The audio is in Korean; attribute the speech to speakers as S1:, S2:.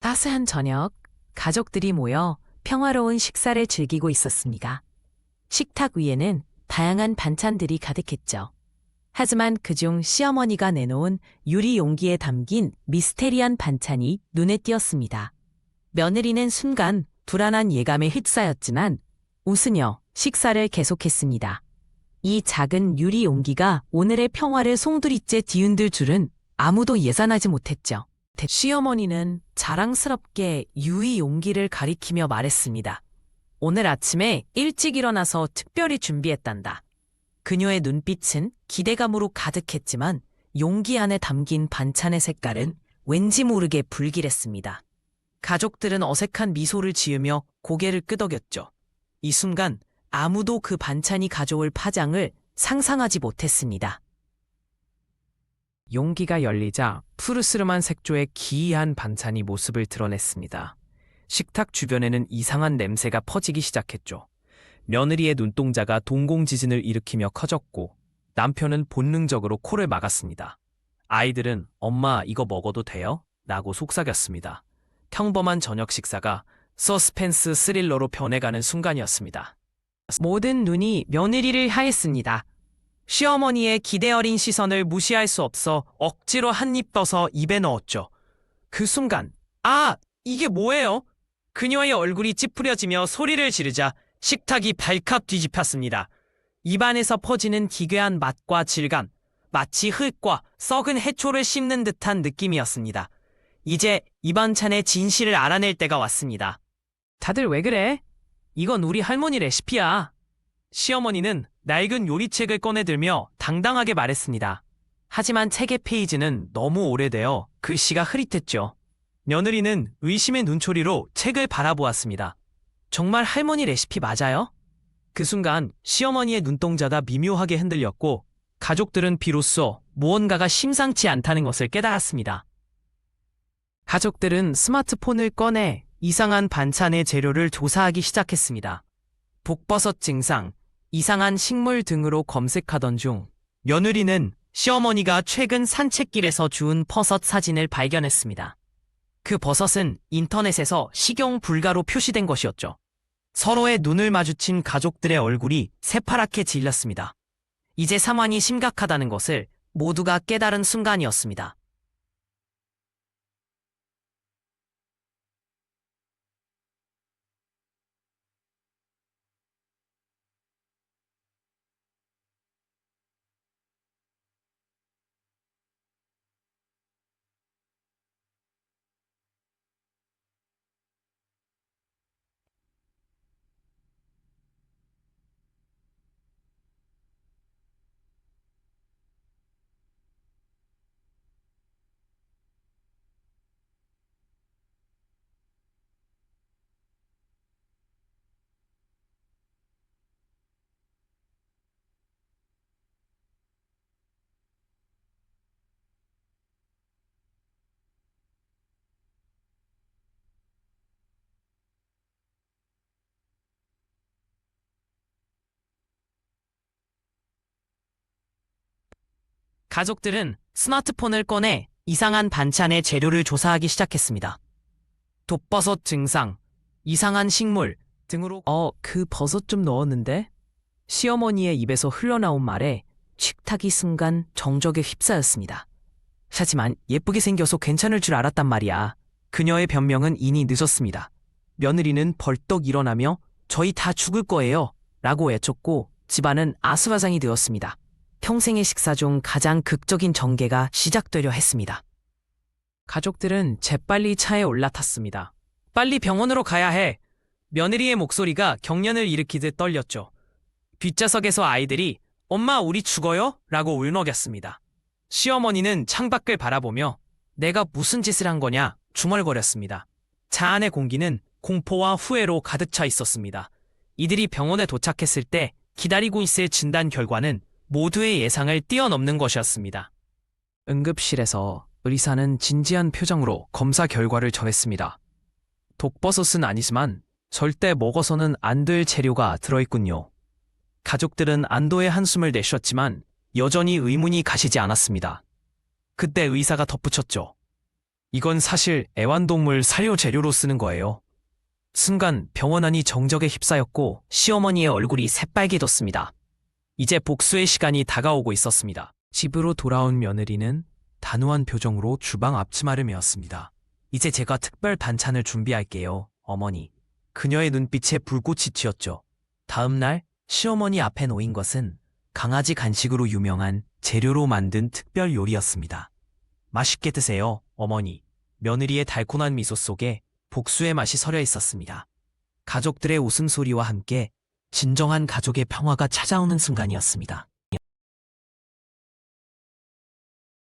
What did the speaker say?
S1: 따스한 저녁, 가족들이 모여 평화로운 식사를 즐기고 있었습니다. 식탁 위에는 다양한 반찬들이 가득했죠. 하지만 그중 시어머니가 내놓은 유리 용기에 담긴 미스테리한 반찬이 눈에 띄었습니다. 며느리는 순간 불안한 예감에 휩싸였지만 웃으며 식사를 계속했습니다. 이 작은 유리 용기가 오늘의 평화를 송두리째 뒤흔들 줄은 아무도 예상하지 못했죠. 시어머니는 자랑스럽게 유리 용기를 가리키며 말했습니다. 오늘 아침에 일찍 일어나서 특별히 준비했단다. 그녀의 눈빛은 기대감으로 가득했지만 용기 안에 담긴 반찬의 색깔은 왠지 모르게 불길했습니다. 가족들은 어색한 미소를 지으며 고개를 끄덕였죠. 이 순간 아무도 그 반찬이 가져올 파장을 상상하지 못했습니다.
S2: 용기가 열리자 푸르스름한 색조의 기이한 반찬이 모습을 드러냈습니다. 식탁 주변에는 이상한 냄새가 퍼지기 시작했죠. 며느리의 눈동자가 동공지진을 일으키며 커졌고 남편은 본능적으로 코를 막았습니다. 아이들은 엄마 이거 먹어도 돼요? 라고 속삭였습니다. 평범한 저녁 식사가 서스펜스 스릴러로 변해가는 순간이었습니다.
S1: 모든 눈이 며느리를 하였습니다. 시어머니의 기대 어린 시선을 무시할 수 없어 억지로 한 입 떠서 입에 넣었죠. 그 순간, 아, 이게 뭐예요? 그녀의 얼굴이 찌푸려지며 소리를 지르자 식탁이 발칵 뒤집혔습니다. 입안에서 퍼지는 기괴한 맛과 질감, 마치 흙과 썩은 해초를 씹는 듯한 느낌이었습니다. 이제 이 반찬의 진실을 알아낼 때가 왔습니다. 다들 왜 그래? 이건 우리 할머니 레시피야. 시어머니는 낡은 요리책을 꺼내들며 당당하게 말했습니다. 하지만 책의 페이지는 너무 오래되어 글씨가 흐릿했죠. 며느리는 의심의 눈초리로 책을 바라보았습니다. 정말 할머니 레시피 맞아요? 그 순간 시어머니의 눈동자가 미묘하게 흔들렸고 가족들은 비로소 무언가가 심상치 않다는 것을 깨달았습니다. 가족들은 스마트폰을 꺼내 이상한 반찬의 재료를 조사하기 시작했습니다. 복버섯 증상, 이상한 식물 등으로 검색하던 중 며느리는 시어머니가 최근 산책길에서 주운 버섯 사진을 발견했습니다. 그 버섯은 인터넷에서 식용 불가로 표시된 것이었죠. 서로의 눈을 마주친 가족들의 얼굴이 새파랗게 질렸습니다. 이제 상황이 심각하다는 것을 모두가 깨달은 순간이었습니다. 가족들은 스마트폰을 꺼내 이상한 반찬의 재료를 조사하기 시작했습니다. 독버섯 증상, 이상한 식물 등으로 어, 그 버섯 좀 넣었는데? 시어머니의 입에서 흘러나온 말에 식탁이 순간 정적에 휩싸였습니다. 하지만 예쁘게 생겨서 괜찮을 줄 알았단 말이야. 그녀의 변명은 이미 늦었습니다. 며느리는 벌떡 일어나며 저희 다 죽을 거예요. 라고 외쳤고 집안은 아수라장이 되었습니다. 평생의 식사 중 가장 극적인 전개가 시작되려 했습니다. 가족들은 재빨리 차에 올라탔습니다. 빨리 병원으로 가야 해. 며느리의 목소리가 경련을 일으키듯 떨렸죠. 뒷좌석에서 아이들이 엄마 우리 죽어요? 라고 울먹였습니다. 시어머니는 창밖을 바라보며 내가 무슨 짓을 한 거냐 중얼거렸습니다. 차 안의 공기는 공포와 후회로 가득 차 있었습니다. 이들이 병원에 도착했을 때 기다리고 있을 진단 결과는 모두의 예상을 뛰어넘는 것이었습니다. 응급실에서 의사는 진지한 표정으로 검사 결과를 전했습니다. 독버섯은 아니지만 절대 먹어서는 안 될 재료가 들어있군요. 가족들은 안도의 한숨을 내쉬었지만 여전히 의문이 가시지 않았습니다. 그때 의사가 덧붙였죠.
S2: 이건 사실 애완동물 사료 재료로 쓰는 거예요. 순간 병원 안이 정적에 휩싸였고
S1: 시어머니의 얼굴이 새빨개졌습니다.
S2: 이제 복수의 시간이 다가오고 있었습니다. 집으로 돌아온 며느리는 단호한 표정으로 주방 앞치마를 메었습니다. 이제 제가 특별 반찬을 준비할게요, 어머니. 그녀의 눈빛에 불꽃이 튀었죠. 다음 날 시어머니 앞에 놓인 것은 강아지 간식으로 유명한 재료로 만든 특별 요리였습니다. 맛있게 드세요, 어머니. 며느리의 달콤한 미소 속에 복수의 맛이 서려 있었습니다. 가족들의 웃음소리와 함께 진정한 가족의 평화가 찾아오는 순간이었습니다.